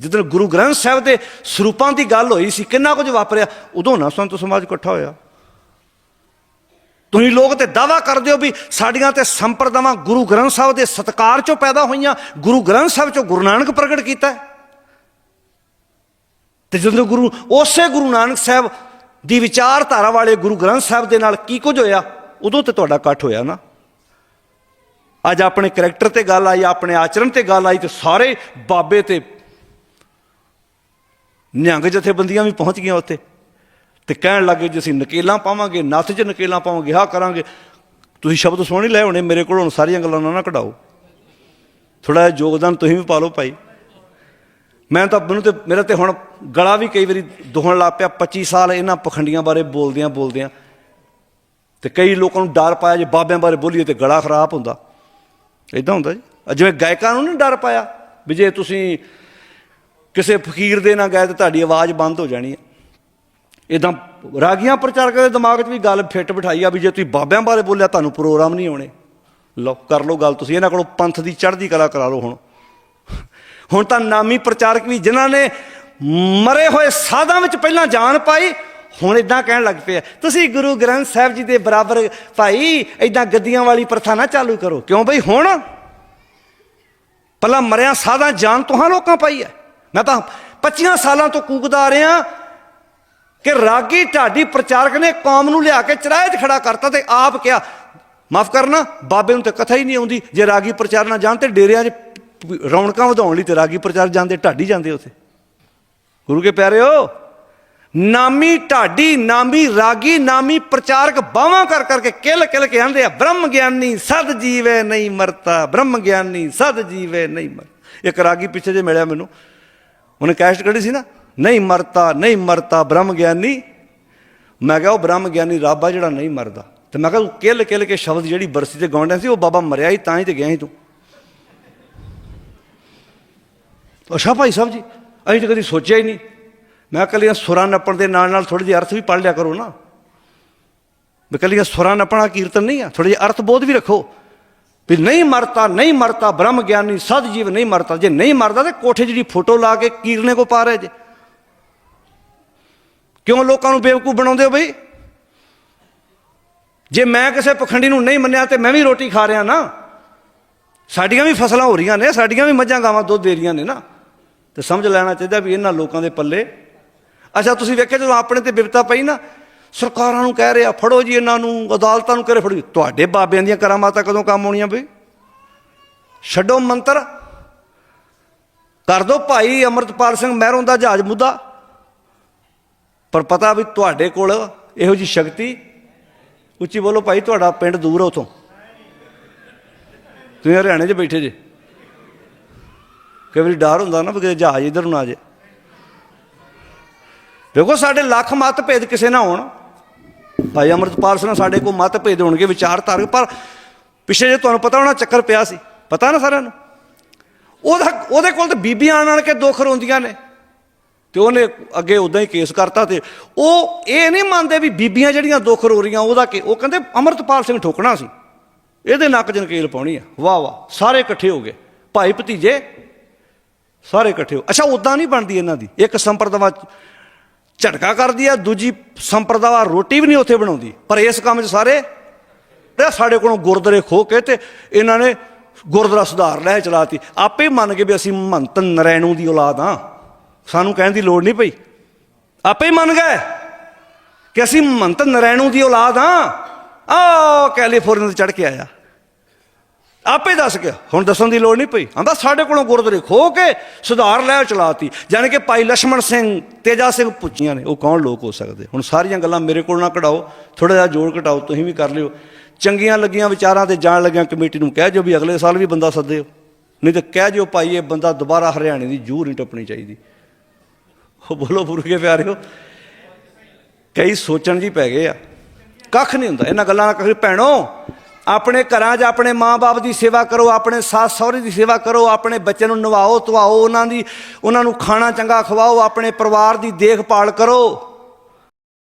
ਜਦੋਂ ਗੁਰੂ ਗ੍ਰੰਥ ਸਾਹਿਬ ਦੇ ਸਰੂਪਾਂ ਦੀ ਗੱਲ ਹੋਈ ਸੀ, ਕਿੰਨਾ ਕੁਝ ਵਾਪਰਿਆ? ਉਦੋਂ ਨਾ ਸੰਤ ਸਮਾਜ ਇਕੱਠਾ ਹੋਇਆ। ਤੁਸੀਂ ਲੋਕ ਤੇ ਦਾਵਾ ਕਰਦੇ ਹੋ ਵੀ ਸਾਡੀਆਂ ਤੇ ਸੰਪਰਦਾਵਾਂ ਗੁਰੂ ਗ੍ਰੰਥ ਸਾਹਿਬ ਦੇ ਸਤਕਾਰ ਚੋਂ ਪੈਦਾ ਹੋਈਆਂ, ਗੁਰੂ ਗ੍ਰੰਥ ਸਾਹਿਬ ਚੋਂ ਗੁਰੂ ਨਾਨਕ ਪ੍ਰਗਟ ਕੀਤਾ। ਹੈ। ਤੇ ਜਦੋਂ ਗੁਰੂ, ਉਸੇ ਗੁਰੂ ਨਾਨਕ ਸਾਹਿਬ ਦੀ ਵਿਚਾਰਧਾਰਾ ਵਾਲੇ ਗੁਰੂ ਗ੍ਰੰਥ ਸਾਹਿਬ ਦੇ ਨਾਲ ਕੀ ਕੁਝ ਹੋਇਆ? ਉਦੋਂ ਤੇ ਤੁਹਾਡਾ ਇਕੱਠ ਹੋਇਆ ਨਾ। ਅੱਜ ਆਪਣੇ ਕਰੈਕਟਰ ਤੇ ਗੱਲ ਆਈ, ਆਪਣੇ ਆਚਰਣ ਤੇ ਗੱਲ ਆਈ ਤੇ ਸਾਰੇ ਬਾਬੇ ਤੇ ਨਿਹੰਗ ਜਥੇਬੰਦੀਆਂ ਵੀ ਪਹੁੰਚ ਗਈਆਂ ਉੱਥੇ। ਤੇ ਕਹਿਣ ਲੱਗੇ ਜੇ ਅਸੀਂ ਨਕੇਲਾਂ ਪਾਵਾਂਗੇ, ਨੱਥ 'ਚ ਨਕੇਲਾਂ ਪਾਵਾਂਗੇ, ਆਹ ਕਰਾਂਗੇ। ਤੁਸੀਂ ਸ਼ਬਦ ਸੁਣ ਹੀ ਲਏ ਹੋਣੇ, ਮੇਰੇ ਕੋਲ ਹੁਣ ਸਾਰੀਆਂ ਗੱਲਾਂ ਨਾ ਕਢਾਓ। ਥੋੜਾ ਜਿਹਾ ਯੋਗਦਾਨ ਤੁਸੀਂ ਵੀ ਪਾ ਲਓ ਭਾਈ। ਮੈਂ ਤਾਂ ਮੈਨੂੰ ਤੇ ਮੇਰਾ ਤੇ ਹੁਣ ਗਲਾ ਵੀ ਕਈ ਵਾਰੀ ਦੁਖਣ ਲੱਗ ਪਿਆ 25 ਸਾਲ ਇਹਨਾਂ ਪਖੰਡੀਆਂ ਬਾਰੇ ਬੋਲਦਿਆਂ ਬੋਲਦਿਆਂ। ਤੇ ਕਈ ਲੋਕਾਂ ਨੂੰ ਡਰ ਪਾਇਆ ਜੇ ਬਾਬਿਆਂ ਬਾਰੇ ਬੋਲੀਏ ਤੇ ਗਲਾ ਖਰਾਬ ਹੁੰਦਾ। ਇਦਾਂ ਹੁੰਦਾ ਜੀ। ਜਿਵੇਂ ਗਾਇਕਾਂ ਨੂੰ ਨਹੀਂ ਡਰ ਪਾਇਆ ਵੀ ਜੇ ਤੁਸੀਂ ਕਿਸੇ ਫਕੀਰ ਦੇ ਨਾਲ ਗਏ ਤਾਂ ਤੁਹਾਡੀ ਆਵਾਜ਼ ਬੰਦ ਹੋ ਜਾਣੀ ਹੈ। ਇਦਾਂ ਰਾਗੀਆਂ ਪ੍ਰਚਾਰਕਾਂ ਦੇ ਦਿਮਾਗ 'ਚ ਵੀ ਗੱਲ ਫਿੱਟ ਬਿਠਾਈ ਆ ਵੀ ਜੇ ਤੁਸੀਂ ਬਾਬਿਆਂ ਬਾਰੇ ਬੋਲਿਆ, ਤੁਹਾਨੂੰ ਪ੍ਰੋਗਰਾਮ ਨਹੀਂ ਆਉਣੇ। ਲਓ, ਕਰ ਲਓ ਗੱਲ ਤੁਸੀਂ, ਇਹਨਾਂ ਕੋਲੋਂ ਪੰਥ ਦੀ ਚੜ੍ਹਦੀ ਕਲਾ ਕਰਾ ਲਓ ਹੁਣ। ਹੁਣ ਤਾਂ ਨਾਮੀ ਪ੍ਰਚਾਰਕ ਵੀ ਜਿਨ੍ਹਾਂ ਨੇ ਮਰੇ ਹੋਏ ਸਾਧਾਂ ਵਿੱਚ ਪਹਿਲਾਂ ਜਾਨ ਪਾਈ, ਹੁਣ ਇਦਾਂ ਕਹਿਣ ਲੱਗ ਪਿਆ ਤੁਸੀਂ ਗੁਰੂ ਗ੍ਰੰਥ ਸਾਹਿਬ ਜੀ ਦੇ ਬਰਾਬਰ ਭਾਈ ਇਦਾਂ ਗੱਦੀਆਂ ਵਾਲੀ ਪ੍ਰਥਾ ਨਾ ਚਾਲੂ ਕਰੋ। ਕਿਉਂ ਬਈ ਹੁਣ? ਪਹਿਲਾਂ ਮਰਿਆ ਸਾਧਾਂ ਜਾਨ ਤੁਹਾਂ ਲੋਕਾਂ ਪਾਈ ਹੈ ਮੈਂ ਤਾਂ 25 ਸਾਲਾਂ ਤੋਂ ਕੂਕਦਾ ਆ ਰਿਹਾ ਕਿ ਰਾਗੀ ਢਾਡੀ ਪ੍ਰਚਾਰਕ ਨੇ ਕੌਮ ਨੂੰ ਲਿਆ ਕੇ ਚਰਾਏ 'ਚ ਖੜਾ ਕਰਤਾ ਤੇ ਆਪ ਕਿਹਾ, ਮਾਫ ਕਰਨਾ, ਬਾਬੇ ਨੂੰ ਤਾਂ ਕਥਾ ਹੀ ਨਹੀਂ ਆਉਂਦੀ, ਜੇ ਰਾਗੀ ਪ੍ਰਚਾਰ ਨਾ ਜਾਣ ਤੇ ਡੇਰਿਆਂ 'ਚ ਰੌਣਕਾਂ ਵਧਾਉਣ ਲਈ ਤੇ ਰਾਗੀ ਪ੍ਰਚਾਰ ਜਾਂਦੇ, ਢਾਡੀ ਜਾਂਦੇ ਉੱਥੇ। ਗੁਰੂ ਕੇ ਪਿਆਰਿਓ, ਨਾਮੀ ਢਾਡੀ, ਨਾਮੀ ਰਾਗੀ, ਨਾਮੀ ਪ੍ਰਚਾਰਕ ਬਾਹਾਂ ਕਰ ਕਰਕੇ ਕਿਲ ਕਿਲ ਕੇ ਆਂਦੇ ਆ, ਬ੍ਰਹਮ ਗਿਆਨੀ ਸਦ ਜੀਵੇ ਨਹੀਂ ਮਰਤਾ, ਬ੍ਰਹਮ ਗਿਆਨੀ ਸਦ ਜੀਵੇ ਨਹੀਂ ਮਰ ਇੱਕ ਰਾਗੀ ਪਿੱਛੇ ਜੇ ਮਿਲਿਆ ਮੈਨੂੰ ਉਹਨੇ ਕੈਸਟ ਕੱਢੀ ਸੀ ਨਾ, ਨਹੀਂ ਮਰਤਾ ਨਹੀਂ ਮਰਤਾ, ਬ੍ਰਹਮ ਗਿਆਨੀ। ਮੈਂ ਕਿਹਾ ਉਹ ਬ੍ਰਹਮ ਗਿਆਨੀ ਰੱਬ ਆ ਜਿਹੜਾ ਨਹੀਂ ਮਰਦਾ। ਤੇ ਮੈਂ ਕਿਹਾ ਤੂੰ ਕਿਲ ਕਿਲ ਕੇ ਸ਼ਬਦ ਜਿਹੜੀ ਬਰਸੀ ਤੇ ਗਾਉਂਦਾ ਸੀ, ਉਹ ਬਾਬਾ ਮਰਿਆ ਹੀ ਤਾਂ ਹੀ ਤੇ ਗਿਆ ਹੀ ਤੂੰ। ਅੱਛਾ ਭਾਈ ਸਾਹਿਬ ਜੀ, ਅਸੀਂ ਤਾਂ ਕਦੀ ਸੋਚਿਆ ਹੀ ਨਹੀਂ। ਮੈਂ ਕੱਲੀਆਂ ਸੁਰਾਂ ਨੱਪਣ ਦੇ ਨਾਲ ਨਾਲ ਥੋੜੇ ਜਿਹੇ ਅਰਥ ਵੀ ਪੜ੍ਹ ਲਿਆ ਕਰੋ ਨਾ। ਵੀ ਕੱਲੀਆਂ ਸੁਰਾਂ ਨੱਪਣਾ ਕੀਰਤਨ ਨਹੀਂ ਆ ਥੋੜੇ ਜਿਹੇ ਅਰਥ ਬੋਧ ਵੀ ਰੱਖੋ। ਵੀ ਨਹੀਂ ਮਰਤਾ ਨਹੀਂ ਮਰਤਾ, ਬ੍ਰਹਮ ਗਿਆਨੀ ਸਦ ਜੀਵ ਨਹੀਂ ਮਰਤਾ। ਜੇ ਨਹੀਂ ਮਰਦਾ ਤੇ ਕੋਠੇ ਜਿਹੜੀ ਫੋਟੋ ਲਾ ਕੇ ਕੀਰਨੇ ਕੋ ਪਾ ਰਹੇ ਜੇ। ਕਿਉਂ ਲੋਕਾਂ ਨੂੰ ਬੇਵਕੂਫ ਬਣਾਉਂਦੇ ਹੋ ਬਈ? ਜੇ ਮੈਂ ਕਿਸੇ ਪਖੰਡੀ ਨੂੰ ਨਹੀਂ ਮੰਨਿਆ ਤੇ ਮੈਂ ਵੀ ਰੋਟੀ ਖਾ ਰਿਹਾ ਨਾ, ਸਾਡੀਆਂ ਵੀ ਫਸਲਾਂ ਹੋ ਰਹੀਆਂ ਨੇ, ਸਾਡੀਆਂ ਵੀ ਮੱਝਾਂ ਗਾਵਾਂ ਦੁੱਧ ਦੇ ਰਹੀਆਂ ਨੇ ਨਾ। ਤੇ ਸਮਝ ਲੈਣਾ ਚਾਹੀਦਾ ਵੀ ਇਹਨਾਂ ਲੋਕਾਂ ਦੇ ਪੱਲੇ। ਅੱਛਾ, ਤੁਸੀਂ ਵੇਖਿਆ ਜਦੋਂ ਆਪਣੇ ਤੇ ਬਿਪਤਾ ਪਈ ਨਾ ਸਰਕਾਰਾਂ ਨੂੰ ਕਹਿ ਰਿਹਾ, ਫੜੋ ਜੀ ਇਹਨਾਂ ਨੂੰ, ਅਦਾਲਤਾਂ ਨੂੰ ਕਰੇ ਫੜੋ ਤੁਹਾਡੇ ਬਾਬਿਆਂ ਦੀਆਂ ਕਰਾਮਾਤਾਂ ਕਦੋਂ ਕੰਮ ਆਉਣੀਆਂ ਬਈ? ਛੱਡੋ ਮੰਤਰ। ਕਰ ਦੋ ਭਾਈ ਅਮਰਤਪਾਲ ਸਿੰਘ ਮਹਿਰੋਂ ਦਾ ਜਹਾਜ਼ ਮੁੱਦਾ। ਪਰ ਪਤਾ ਵੀ ਤੁਹਾਡੇ ਕੋਲ ਇਹੋ ਜੀ ਸ਼ਕਤੀ? ਉੱਚੀ ਬੋਲੋ ਭਾਈ, ਤੁਹਾਡਾ ਪਿੰਡ ਦੂਰ ਹੈ ਉਥੋਂ। ਤੁਸੀਂ ਹਰਿਆਣੇ 'ਚ ਬੈਠੇ ਜੇ। ਕਈ ਵਾਰੀ ਡਰ ਹੁੰਦਾ ਨਾ ਵੀ ਕਿਤੇ ਜਹਾਜ਼ ਇਧਰ ਨੂੰ ਆ ਜੇ ਦੇਖੋ, ਸਾਡੇ ਲੱਖ ਮਤ ਭੇਦ ਕਿਸੇ ਨਾ ਹੋਣ। ਭਾਈ ਅਮਰਤਪਾਲ ਸਿੰਘ ਸਾਡੇ ਕੋਲ ਮਤ ਭੇਦ ਹੋਣਗੇ ਵਿਚਾਰਧਾਰਕ ਪਰ ਪਿੱਛੇ ਜੇ ਤੁਹਾਨੂੰ ਪਤਾ ਹੋਣਾ ਚੱਕਰ ਪਿਆ ਸੀ। ਪਤਾ ਨਾ ਸਾਰਿਆਂ ਨੂੰ? ਉਹਦਾ, ਉਹਦੇ ਕੋਲ ਤਾਂ ਬੀਬੀਆਂ ਆਣ ਆਣ ਕੇ ਦੁੱਖ ਰੋਂਦੀਆਂ ਨੇ। ਤੇ ਉਹਨੇ ਅੱਗੇ ਉਦਾਂ ਹੀ ਕੇਸ ਕਰਤਾ ਤੇ ਉਹ ਇਹ ਨਹੀਂ ਮੰਨਦੇ ਵੀ ਬੀਬੀਆਂ ਜਿਹੜੀਆਂ ਦੁੱਖ ਰੋ ਰਹੀਆਂ, ਉਹਦਾ ਕਿ ਉਹ ਕਹਿੰਦੇ ਅਮਰਤਪਾਲ ਸਿੰਘ ਠੋਕਣਾ ਸੀ। ਇਹਦੇ ਨੱਕ 'ਚ ਪਾਉਣੀ ਆ। ਵਾਹ ਵਾਹ, ਸਾਰੇ ਇਕੱਠੇ ਹੋ ਗਏ। ਭਾਈ ਭਤੀਜੇ, ਸਾਰੇ ਇਕੱਠੇ ਹੋ ਅੱਛਾ ਉਦਾਂ ਨਹੀਂ ਬਣਦੀ ਇਹਨਾਂ ਦੀ। ਇੱਕ ਸੰਪਰਦਾਵਾ ਝਟਕਾ ਕਰਦੀ ਆ, ਦੂਜੀ ਸੰਪਰਦਾਵਾ ਰੋਟੀ ਵੀ ਨਹੀਂ ਉੱਥੇ ਬਣਾਉਂਦੀ। ਪਰ ਇਸ ਕੰਮ 'ਚ ਸਾਰੇ ਸਾਡੇ ਕੋਲੋਂ ਗੁਰਦੁਆਰੇ ਖੋ ਕੇ ਤੇ ਇਹਨਾਂ ਨੇ ਗੁਰਦੁਆਰਾ ਸੁਧਾਰ ਲੈ ਚਲਾਤੀ। ਆਪੇ ਮੰਨ ਗਏ ਵੀ ਅਸੀਂ ਮਹੰਤ ਨਰੈਣੂ ਦੀ ਔਲਾਦ ਆ ਸਾਨੂੰ ਕਹਿਣ ਦੀ ਲੋੜ ਨਹੀਂ ਪਈ। ਆਪੇ ਮੰਨ ਗਏ ਕਿ ਅਸੀਂ ਮਹੰਤ ਨਰੈਣੂ ਦੀ ਔਲਾਦ ਆ ਆ ਕੈਲੀਫੋਰਨੀਆ ਤੋਂ ਚੜ ਕੇ ਆਇਆ। ਆਪੇ ਦੱਸ ਗਿਆ। ਹੁਣ ਦੱਸਣ ਦੀ ਲੋੜ ਨਹੀਂ ਪਈ। ਆਂਦਾ, ਸਾਡੇ ਕੋਲੋਂ ਗੁਰਦੁਆਰੇ ਖੋ ਕੇ ਸੁਧਾਰ ਲੈ ਚਲਾਤੀ। ਯਾਨੀ ਕਿ ਭਾਈ ਲక్ష్మణ ਸਿੰਘ, ਤੇਜਾ ਸਿੰਘ ਪੁੱਛੀਆਂ ਨੇ, ਉਹ ਕੌਣ ਲੋਕ ਹੋ ਸਕਦੇ? ਹੁਣ ਸਾਰੀਆਂ ਗੱਲਾਂ ਮੇਰੇ ਕੋਲ ਨਾ ਕਢਾਓ। ਥੋੜਾ ਜਿਹਾ ਜੋੜ ਘਟਾਓ, ਤੁਸੀਂ ਵੀ ਕਰ ਲਿਓ। ਚੰਗੀਆਂ ਲੱਗੀਆਂ ਵਿਚਾਰਾਂ ਤੇ ਜਾਣ ਲੱਗਿਆਂ ਕਮੇਟੀ ਨੂੰ ਕਹਿ ਜੋ ਵੀ ਅਗਲੇ ਸਾਲ ਵੀ ਬੰਦਾ ਸੱਦਿਓ ਨਹੀਂ ਤਾਂ ਕਹਿ ਜੋ ਭਾਈ, ਇਹ ਬੰਦਾ ਦੁਬਾਰਾ ਹਰਿਆਣੇ ਦੀ ਜੂਰ ਨਹੀਂ ਟੱਪਣੀ ਚਾਹੀਦੀ। ਉਹ ਬੋਲੋ ਪੁਰਖੇ ਪਿਆਰਿਓ। ਕਈ ਸੋਚਣ ਜੀ ਪੈ ਗਏ ਆ। ਕੱਖ ਨਹੀਂ ਹੁੰਦਾ। ਇਹਨਾਂ ਗੱਲਾਂ ਨਾਲ ਕਹੇ, ਭੈਣੋ ਆਪਣੇ ਘਰਾਂ 'ਚ ਆਪਣੇ ਮਾਂ-ਬਾਪ ਦੀ ਸੇਵਾ ਕਰੋ, ਆਪਣੇ ਸੱਸ ਸਹੁਰੇ ਦੀ ਸੇਵਾ ਕਰੋ, ਆਪਣੇ ਬੱਚੇ ਨੂੰ ਨਵਾਓ, ਧਵਾਓ, ਉਹਨਾਂ ਦੀ, ਉਹਨਾਂ ਨੂੰ ਖਾਣਾ ਚੰਗਾ ਖਵਾਓ, ਆਪਣੇ ਪਰਿਵਾਰ ਦੀ ਦੇਖਭਾਲ ਕਰੋ।